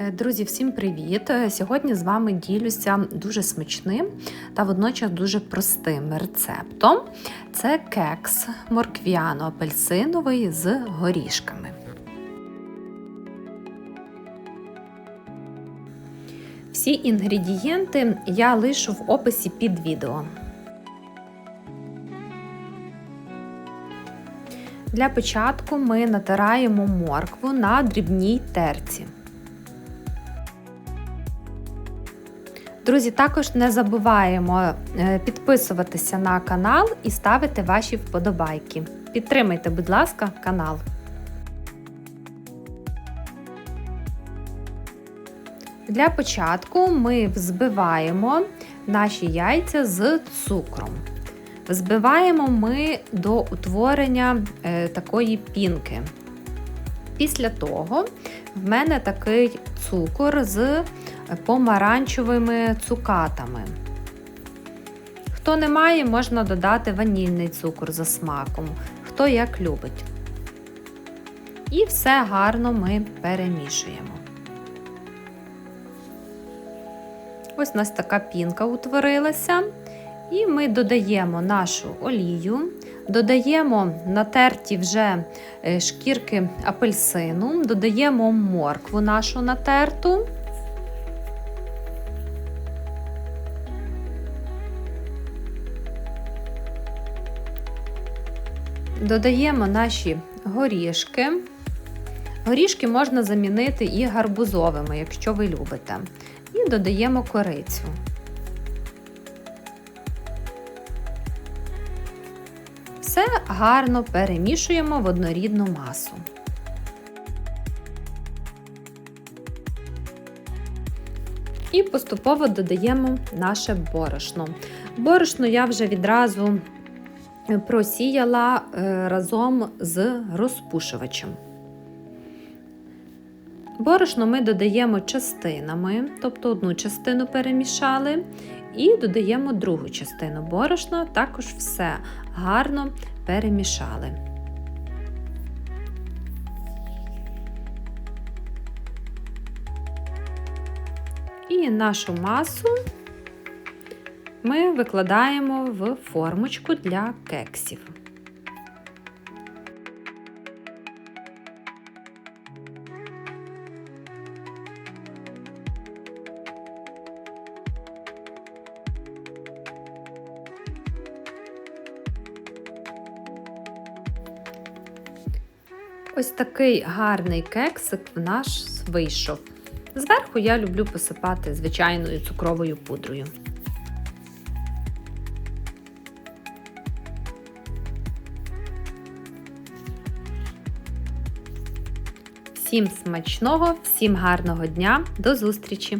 Е, Друзі, всім привіт! Е, Сьогодні з вами ділюся дуже смачним та водночас дуже простим рецептом. Це кекс морквяно-апельсиновий з горішками. Всі інгредієнти я лишу в описі під відео. Для початку ми натираємо моркву на дрібній терці. Друзі, також не забуваємо підписуватися на канал і ставити ваші вподобайки. Підтримайте, будь ласка, канал. Для початку ми взбиваємо наші яйця з цукром. Взбиваємо ми до утворення е, такої пінки. Після того в мене такий цукор з помаранчевими цукатами. Хто не має, можна додати ванільний цукор за смаком, хто як любить. І все гарно ми перемішуємо. Ось у нас така пінка утворилася. І ми додаємо нашу олію, додаємо натерті вже шкірки апельсину, додаємо моркву нашу натерту. Додаємо наші горішки. Горішки можна замінити і гарбузовими, якщо ви любите. І додаємо корицю. Все гарно перемішуємо в однорідну масу. І поступово додаємо наше борошно. Борошно я вже відразу просіяла разом з розпушувачем. Борошно ми додаємо частинами, тобто одну частину перемішали, і додаємо другу частину борошна, також все гарно перемішали. І нашу масу ми викладаємо в формочку для кексів. Ось такий гарний кексик в наш вийшов. Зверху я люблю посипати звичайною цукровою пудрою. Всім смачного, всім гарного дня, до зустрічі!